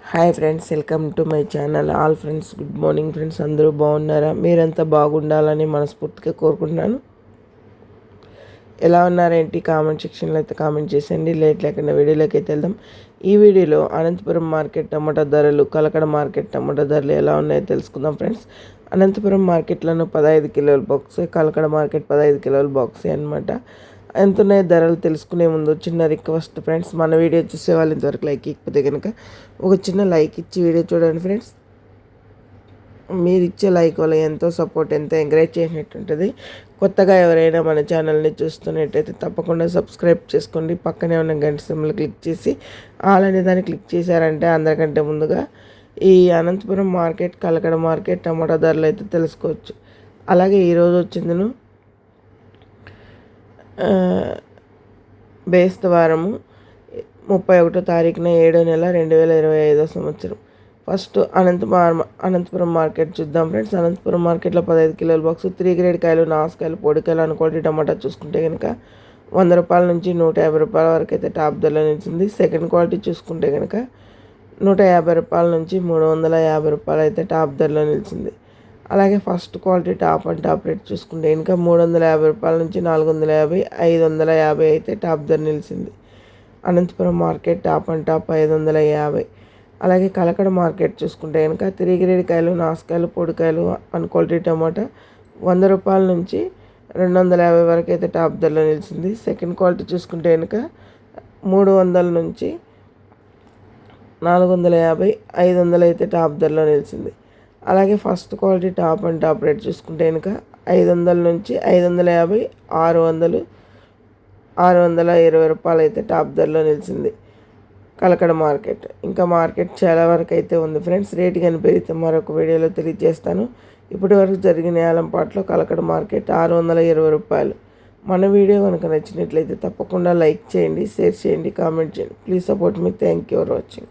Hi friends welcome to my channel all friends good morning friends అందరూ బాగున్నారా? మీరంతా బాగుండాలని మనస్ఫూర్తిగా కోరుకుంటున్నాను. ఎలా ఉన్నారేంటి కామెంట్ సెక్షన్లో అయితే కామెంట్ చేసేయండి. లేట్ లేకుండా వీడియోలోకి అయితే వెళ్దాం. ఈ వీడియోలో అనంతపురం మార్కెట్ టమాటా ధరలు కలకడ మార్కెట్ టమాటా ధరలు ఎలా ఉన్నాయో తెలుసుకుందాం ఫ్రెండ్స్ అనంతపురం మార్కెట్లను పదహైదు కిలోల బాక్స్ కలకడ మార్కెట్ పదహైదు కిలోల బాక్స్ అనమాట ఎంత ఉన్నాయి ధరలు తెలుసుకునే ముందు చిన్న రిక్వెస్ట్ ఫ్రెండ్స్ మన వీడియో చూసే వాళ్ళు ఇంతవరకు లైక్ ఇకపోతే కనుక ఒక చిన్న లైక్ ఇచ్చి వీడియో చూడండి ఫ్రెండ్స్. మీరు ఇచ్చే లైక్ వల్ల ఎంతో సపోర్ట్ ఎంతో ఎంకరేజ్ చేసినట్టు ఉంటుంది కొత్తగా ఎవరైనా మన ఛానల్ని చూస్తున్నట్టయితే తప్పకుండా సబ్స్క్రైబ్ చేసుకోండి. పక్కనే ఉన్న గంట సింబల్ క్లిక్ చేసి ఆల్ అనే దాన్ని క్లిక్ చేశారంటే అందరికంటే ముందుగా ఈ Anantapur market Kalakada market tomato ధరలు అయితే తెలుసుకోవచ్చు. అలాగే ఈరోజు వచ్చిందను బేస్తవారము ముప్పై ఒకటో తారీఖున ఏడో నెల రెండు వేల ఇరవై ఐదో సంవత్సరం. ఫస్ట్ అనంతపురం అనంతపురం మార్కెట్ చూద్దాం ఫ్రెండ్స్. అనంతపురం మార్కెట్లో పదహైదు కిలోల బాక్స్ త్రీ గ్రేడ్ కాయలు నాసుకాయలు పొడికాయలు అనుకోటి టమాటా చూసుకుంటే కనుక వంద రూపాయల నుంచి నూట యాభై రూపాయల వరకు అయితే టాప్ ధరలో నిలిచింది. సెకండ్ క్వాలిటీ చూసుకుంటే కనుక నూట యాభై రూపాయల నుంచి మూడు వందల యాభై రూపాయలు అయితే టాప్ ధరలో నిలిచింది. అలాగే first quality top and top rate చూసుకుంటే ఇంకా మూడు వందల యాభై రూపాయల నుంచి నాలుగు వందల యాభై ఐదు వందల యాభై అయితే టాప్ ధర నిలిచింది. Anantapur market top and top ఐదు వందల యాభై. అలాగే కలకడ మార్కెట్ చూసుకుంటే కనుక తిరిగిరేడికాయలు నాసుకాయలు పొడికాయలు వన్ క్వాలిటీ టమాటా వంద రూపాయల నుంచి రెండు వందల యాభై వరకు అయితే టాప్ ధరలో నిలిచింది. సెకండ్ క్వాలిటీ చూసుకుంటే కనుక మూడు వందల నుంచి నాలుగు వందల యాభై ఐదు వందలు అయితే టాప్ ధరలో నిలిచింది. అలాగే first quality top and top rate చూసుకుంటే కనుక ఐదు వందల నుంచి ఐదు వందల యాభై ఆరు వందలు ఆరు వందల ఇరవై రూపాయలు అయితే టాప్ ధరలో నిలిచింది కలకడ మార్కెట్. ఇంకా మార్కెట్ చాలా వరకు అయితే ఉంది ఫ్రెండ్స్. రేటు కానీ పెరిగితే మరొక వీడియోలో తెలియజేస్తాను. ఇప్పటి వరకు జరిగిన ఏలంపాట్లో కలకడ మార్కెట్ ఆరు వందల ఇరవై రూపాయలు. మన వీడియో కనుక నచ్చినట్లయితే తప్పకుండా లైక్ చేయండి షేర్ చేయండి కామెంట్ చేయండి. Please support me. Thank you for watching.